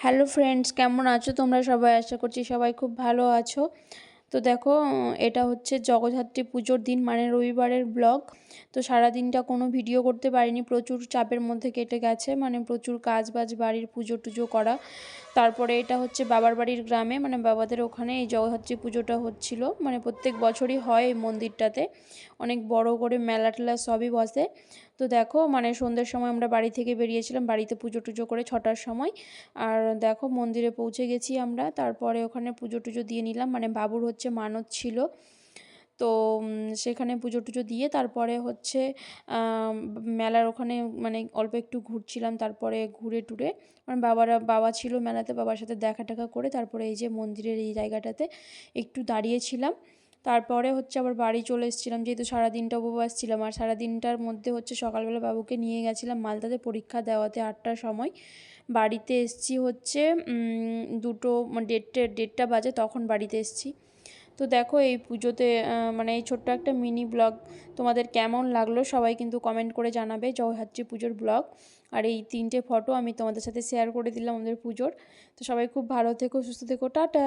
Hello friends কেমন আছো? তোমরা সবাই আশা করছি সবাই খুব ভালো আছো। তো দেখো, এটা হচ্ছে জগদ্ধাত্রী পুজোর দিন মানে রবিবারের ব্লগ তো সারা দিনটা কোনো ভিডিও করতে পারিনি, প্রচুর চাপের মধ্যে কেটে গেছে মানে প্রচুর কাজ বাজ বাড়ির পুজো টুজো করা। তারপরে এটা হচ্ছে বাবার বাড়ির গ্রামে মানে বাবাদের ওখানে এই জগদ্ধাত্রী পুজোটা হচ্ছিল। মানে প্রত্যেক বছরই হয় এই মন্দিরটাতে, অনেক বড় করে মেলা টেলা সবই বসে। তো দেখো মানে সন্ধ্যের সময় আমরা বাড়ি থেকে বেরিয়েছিলাম, বাড়িতে পুজো টুজো করে ছটার সময়। আর দেখো, মন্দিরে পৌঁছে গেছি আমরা, তারপরে ওখানে পুজো টুজো দিয়ে নিলাম মানে বাবুর হচ্ছে মানত ছিল। তো সেখানে পুজো টুজো দিয়ে তারপরে হচ্ছে মেলার ওখানে মানে অল্প একটু ঘুরছিলাম, তারপরে ঘুরে টুরে। মানে বাবারা, বাবা ছিল মেলাতে, বাবার সাথে দেখা টাকা করে তারপরে এই যে মন্দিরের এই জায়গাটাতে একটু দাঁড়িয়েছিলাম। তারপরে হচ্ছে আবার বাড়ি চলে এসেছিলাম, যেহেতু সারাদিনটা উপবাস ছিলাম। আর সারাদিনটার মধ্যে হচ্ছে সকালবেলা বাবুকে নিয়ে গেছিলাম মালদাতে পরীক্ষা দেওয়াতে আটটার সময়। বাড়িতে এসছি হচ্ছে দুটো, দেড়টে, দেড়টা বাজে তখন বাড়িতে এসছি। তো দেখো এই পুজোতে মানে এই ছোট্ট একটা মিনি ব্লগ তোমাদের কেমন লাগল সবাই কিন্তু কমেন্ট করে জানাবে, জয়হাত্রী পুজোর ব্লগ আর এই তিনটে ফটো আমি তোমাদের সাথে শেয়ার করে দিলাম আমাদের পুজোর। তো সবাই খুব ভালো থেকো, সুস্থ থেকো, টাটা।